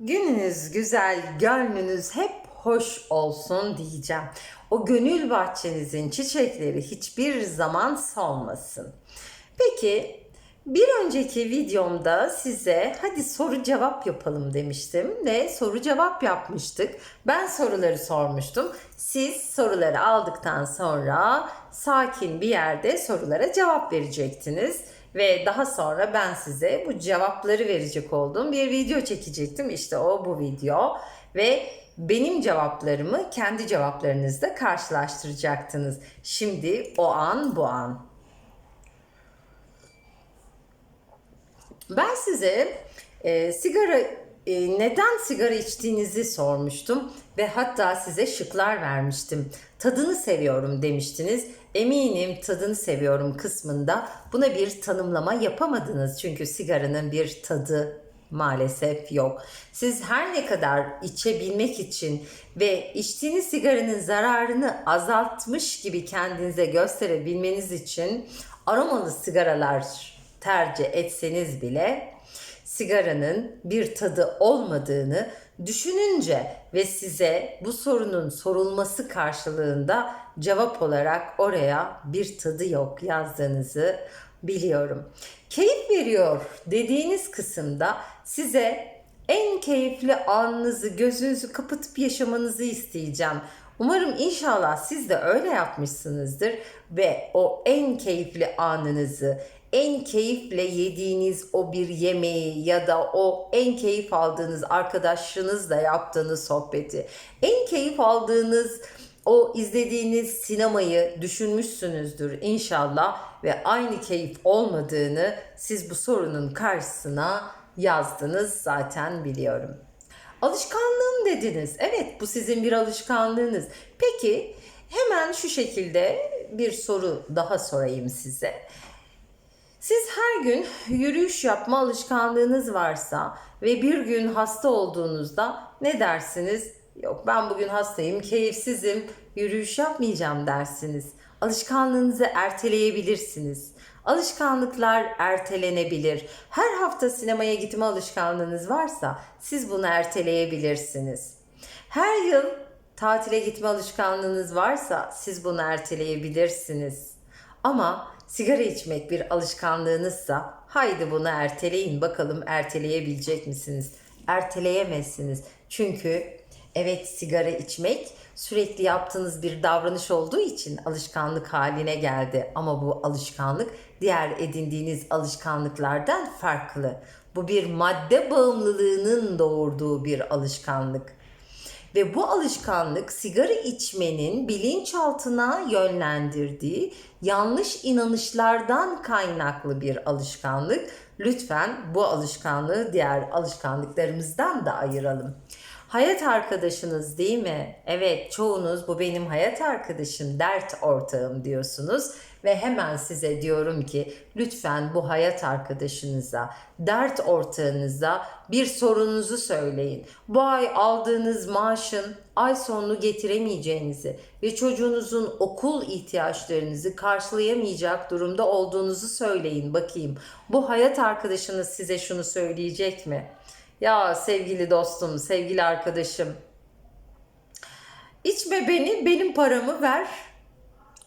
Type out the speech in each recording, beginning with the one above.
Gününüz güzel, gönlünüz hep hoş olsun diyeceğim. O gönül bahçenizin çiçekleri hiçbir zaman solmasın. Peki bir önceki videomda size hadi soru cevap yapalım demiştim ve soru cevap yapmıştık. Ben soruları sormuştum. Siz soruları aldıktan sonra sakin bir yerde sorulara cevap verecektiniz. Ve daha sonra ben size bu cevapları verecek olduğum bir video çekecektim. İşte o bu video. Ve benim cevaplarımı kendi cevaplarınızla karşılaştıracaktınız. Şimdi o an bu an. Ben size e, sigara e, neden sigara içtiğinizi sormuştum ve hatta size şıklar vermiştim. Tadını seviyorum demiştiniz. Eminim tadını seviyorum kısmında buna bir tanımlama yapamadınız çünkü sigaranın bir tadı maalesef yok. Siz her ne kadar içebilmek için ve içtiğiniz sigaranın zararını azaltmış gibi kendinize gösterebilmeniz için aromalı sigaralar tercih etseniz bile sigaranın bir tadı olmadığını düşününce ve size bu sorunun sorulması karşılığında cevap olarak oraya bir tadı yok yazdığınızı biliyorum. Keyif veriyor dediğiniz kısımda size en keyifli anınızı gözünüzü kapatıp yaşamanızı isteyeceğim. Umarım inşallah siz de öyle yapmışsınızdır ve o en keyifli anınızı, en keyifle yediğiniz o bir yemeği ya da o en keyif aldığınız arkadaşınızla yaptığınız sohbeti, en keyif aldığınız o izlediğiniz sinemayı düşünmüşsünüzdür inşallah ve aynı keyif olmadığını siz bu sorunun karşısına yazdınız zaten biliyorum. Alışkanlığım dediniz. Evet bu sizin bir alışkanlığınız. Peki hemen şu şekilde bir soru daha sorayım size. Siz her gün yürüyüş yapma alışkanlığınız varsa ve bir gün hasta olduğunuzda ne dersiniz? Yok ben bugün hastayım, keyifsizim, yürüyüş yapmayacağım dersiniz. Alışkanlığınızı erteleyebilirsiniz. Alışkanlıklar ertelenebilir. Her hafta sinemaya gitme alışkanlığınız varsa siz bunu erteleyebilirsiniz. Her yıl tatile gitme alışkanlığınız varsa siz bunu erteleyebilirsiniz. Ama sigara içmek bir alışkanlığınızsa haydi bunu erteleyin bakalım erteleyebilecek misiniz? Erteleyemezsiniz. Çünkü evet sigara içmek sürekli yaptığınız bir davranış olduğu için alışkanlık haline geldi. Ama bu alışkanlık diğer edindiğiniz alışkanlıklardan farklı. Bu bir madde bağımlılığının doğurduğu bir alışkanlık. Ve bu alışkanlık sigara içmenin bilinçaltına yönlendirdiği yanlış inanışlardan kaynaklı bir alışkanlık. Lütfen bu alışkanlığı diğer alışkanlıklarımızdan da ayıralım. Hayat arkadaşınız değil mi? Evet çoğunuz bu benim hayat arkadaşım, dert ortağım diyorsunuz ve hemen size diyorum ki lütfen bu hayat arkadaşınıza, dert ortağınıza bir sorunuzu söyleyin. Bu ay aldığınız maaşın ay sonunu getiremeyeceğinizi ve çocuğunuzun okul ihtiyaçlarınızı karşılayamayacak durumda olduğunuzu söyleyin bakayım. Bu hayat arkadaşınız size şunu söyleyecek mi? Ya sevgili dostum, sevgili arkadaşım. İçme beni, benim paramı ver.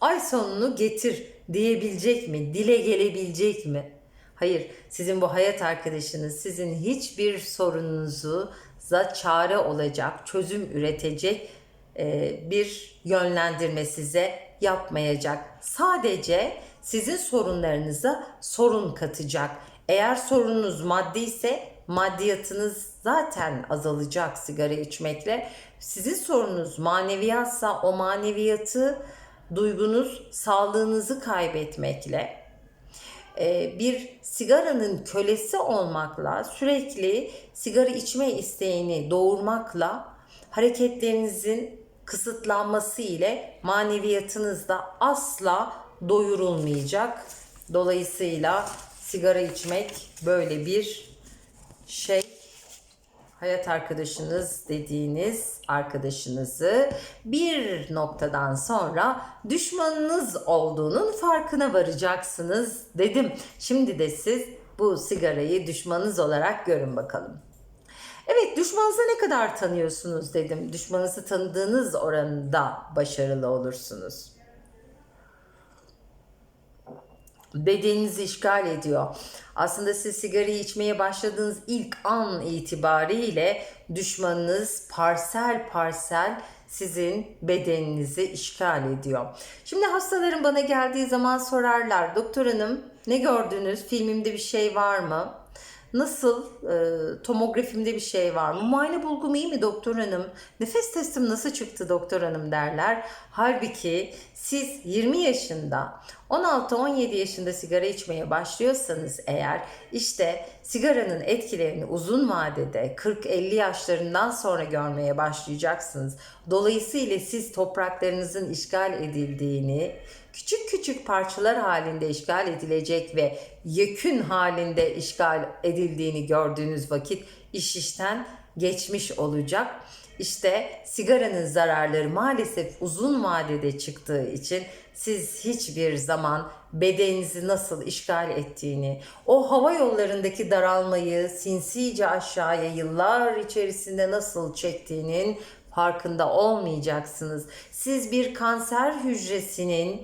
Ay sonunu getir diyebilecek mi? Dile gelebilecek mi? Hayır, sizin bu hayat arkadaşınız sizin hiçbir sorununuzu za çare olacak, çözüm üretecek e, bir yönlendirme size yapmayacak. Sadece sizin sorunlarınıza sorun katacak. Eğer sorununuz maddi ise maddiyatınız zaten azalacak sigara içmekle. Sizin sorununuz maneviyatsa o maneviyatı duygunuz sağlığınızı kaybetmekle e, bir sigaranın kölesi olmakla sürekli sigara içme isteğini doğurmakla hareketlerinizin kısıtlanması ile maneviyatınız da asla doyurulmayacak. Dolayısıyla sigara içmek böyle bir şey hayat arkadaşınız dediğiniz arkadaşınızı bir noktadan sonra düşmanınız olduğunun farkına varacaksınız dedim. Şimdi de siz bu sigarayı düşmanınız olarak görün bakalım. Evet düşmanınızı ne kadar tanıyorsunuz dedim. Düşmanınızı tanıdığınız oranında başarılı olursunuz. Bedeninizi işgal ediyor. Aslında siz sigarayı içmeye başladığınız ilk an itibariyle düşmanınız parsel parsel sizin bedeninizi işgal ediyor. Şimdi hastalarım bana geldiği zaman sorarlar. Doktor hanım ne gördünüz? Filmimde bir şey var mı? Nasıl? E, tomografimde bir şey var mı? Muayene bulgum iyi mi doktor hanım? Nefes testim nasıl çıktı doktor hanım derler. Halbuki siz 20 yaşında 16-17 yaşında sigara içmeye başlıyorsanız eğer işte sigaranın etkilerini uzun vadede 40-50 yaşlarından sonra görmeye başlayacaksınız. Dolayısıyla siz topraklarınızın işgal edildiğini, küçük küçük parçalar halinde işgal edilecek ve yekün halinde işgal edildiğini gördüğünüz vakit iş işten geçmiş olacak. İşte sigaranın zararları maalesef uzun vadede çıktığı için siz hiçbir zaman bedeninizi nasıl işgal ettiğini, o hava yollarındaki daralmayı sinsice aşağıya yıllar içerisinde nasıl çektiğinin farkında olmayacaksınız. Siz bir kanser hücresinin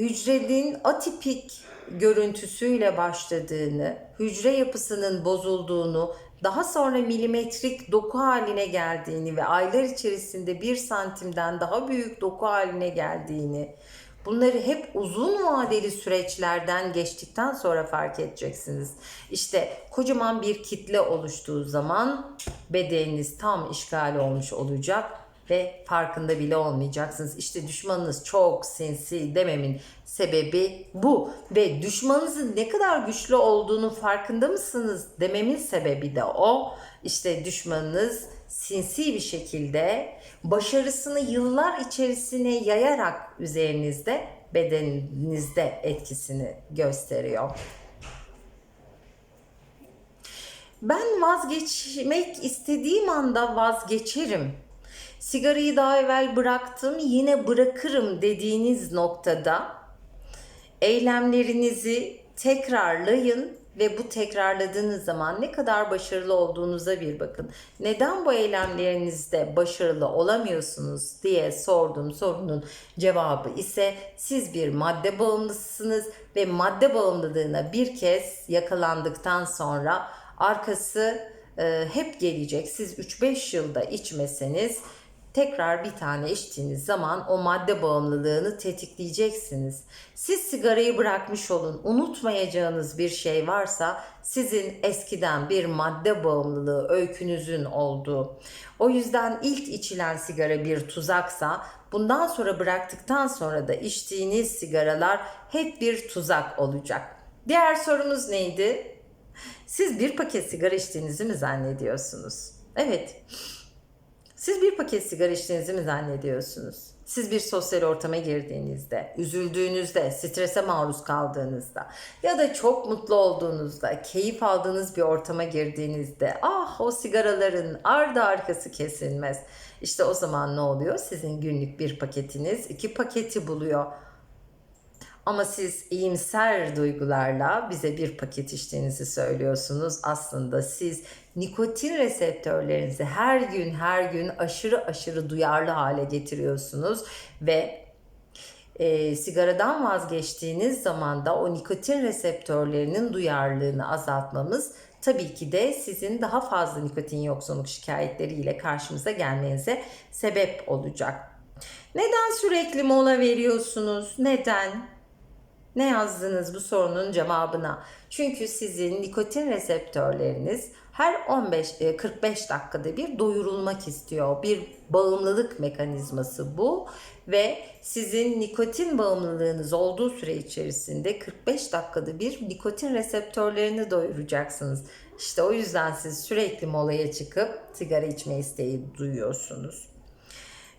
hücrenin atipik görüntüsüyle başladığını, hücre yapısının bozulduğunu, daha sonra milimetrik doku haline geldiğini ve aylar içerisinde bir santimden daha büyük doku haline geldiğini, bunları hep uzun vadeli süreçlerden geçtikten sonra fark edeceksiniz. İşte kocaman bir kitle oluştuğu zaman bedeniniz tam işgal olmuş olacak ve farkında bile olmayacaksınız. İşte düşmanınız çok sinsi dememin sebebi bu ve düşmanınızın ne kadar güçlü olduğunu farkında mısınız dememin sebebi de o. İşte düşmanınız sinsi bir şekilde başarısını yıllar içerisine yayarak üzerinizde bedeninizde etkisini gösteriyor. Ben vazgeçmek istediğim anda vazgeçerim sigarayı daha evvel bıraktım yine bırakırım dediğiniz noktada eylemlerinizi tekrarlayın ve bu tekrarladığınız zaman ne kadar başarılı olduğunuza bir bakın. Neden bu eylemlerinizde başarılı olamıyorsunuz diye sorduğum sorunun cevabı ise siz bir madde bağımlısınız ve madde bağımlılığına bir kez yakalandıktan sonra arkası e, hep gelecek. Siz 3-5 yılda içmeseniz tekrar bir tane içtiğiniz zaman o madde bağımlılığını tetikleyeceksiniz. Siz sigarayı bırakmış olun. Unutmayacağınız bir şey varsa sizin eskiden bir madde bağımlılığı öykünüzün olduğu. O yüzden ilk içilen sigara bir tuzaksa bundan sonra bıraktıktan sonra da içtiğiniz sigaralar hep bir tuzak olacak. Diğer sorumuz neydi? Siz bir paket sigara içtiğinizi mi zannediyorsunuz? Evet. Siz bir paket sigara içtiğinizi mi zannediyorsunuz? Siz bir sosyal ortama girdiğinizde, üzüldüğünüzde, strese maruz kaldığınızda ya da çok mutlu olduğunuzda, keyif aldığınız bir ortama girdiğinizde ah o sigaraların ardı arkası kesilmez. İşte o zaman ne oluyor? Sizin günlük bir paketiniz iki paketi buluyor. Ama siz iyimser duygularla bize bir paket içtiğinizi söylüyorsunuz. Aslında siz nikotin reseptörlerinizi her gün her gün aşırı aşırı duyarlı hale getiriyorsunuz ve e, sigaradan vazgeçtiğiniz zaman da o nikotin reseptörlerinin duyarlılığını azaltmamız tabii ki de sizin daha fazla nikotin yoksunluk şikayetleriyle karşımıza gelmenize sebep olacak. Neden sürekli mola veriyorsunuz? Neden? Ne yazdınız bu sorunun cevabına? Çünkü sizin nikotin reseptörleriniz her 15 45 e, dakikada bir doyurulmak istiyor. Bir bağımlılık mekanizması bu ve sizin nikotin bağımlılığınız olduğu süre içerisinde 45 dakikada bir nikotin reseptörlerini doyuracaksınız. İşte o yüzden siz sürekli molaya çıkıp sigara içme isteği duyuyorsunuz.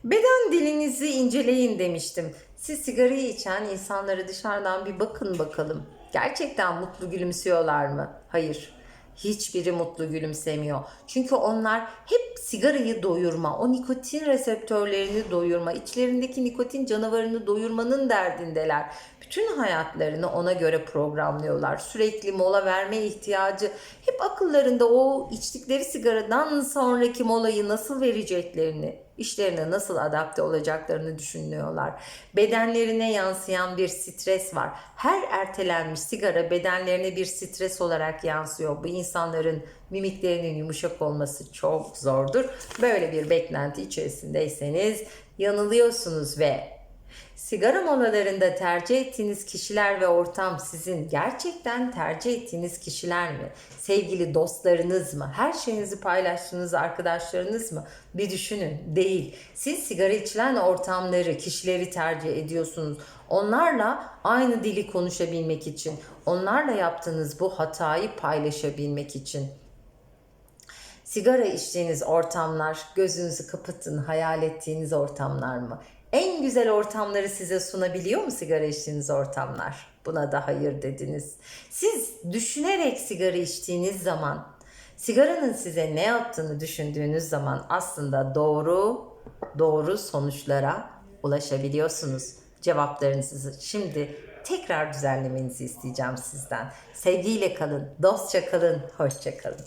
Beden dilinizi inceleyin demiştim. Siz sigarayı içen insanlara dışarıdan bir bakın bakalım. Gerçekten mutlu gülümsüyorlar mı? Hayır. Hiçbiri mutlu gülümsemiyor. Çünkü onlar hep sigarayı doyurma, o nikotin reseptörlerini doyurma, içlerindeki nikotin canavarını doyurmanın derdindeler. bütün hayatlarını ona göre programlıyorlar. Sürekli mola verme ihtiyacı hep akıllarında o içtikleri sigaradan sonraki molayı nasıl vereceklerini, işlerine nasıl adapte olacaklarını düşünüyorlar. Bedenlerine yansıyan bir stres var. Her ertelenmiş sigara bedenlerine bir stres olarak yansıyor. Bu insanların mimiklerinin yumuşak olması çok zordur. Böyle bir beklenti içerisindeyseniz yanılıyorsunuz ve Sigara molalarında tercih ettiğiniz kişiler ve ortam sizin gerçekten tercih ettiğiniz kişiler mi? Sevgili dostlarınız mı? Her şeyinizi paylaştığınız arkadaşlarınız mı? Bir düşünün. Değil. Siz sigara içilen ortamları, kişileri tercih ediyorsunuz. Onlarla aynı dili konuşabilmek için, onlarla yaptığınız bu hatayı paylaşabilmek için. Sigara içtiğiniz ortamlar, gözünüzü kapatın, hayal ettiğiniz ortamlar mı? En güzel ortamları size sunabiliyor mu sigara içtiğiniz ortamlar? Buna da hayır dediniz. Siz düşünerek sigara içtiğiniz zaman, sigaranın size ne yaptığını düşündüğünüz zaman aslında doğru doğru sonuçlara ulaşabiliyorsunuz. Cevaplarınızı şimdi tekrar düzenlemenizi isteyeceğim sizden. Sevgiyle kalın, dostça kalın, hoşça kalın.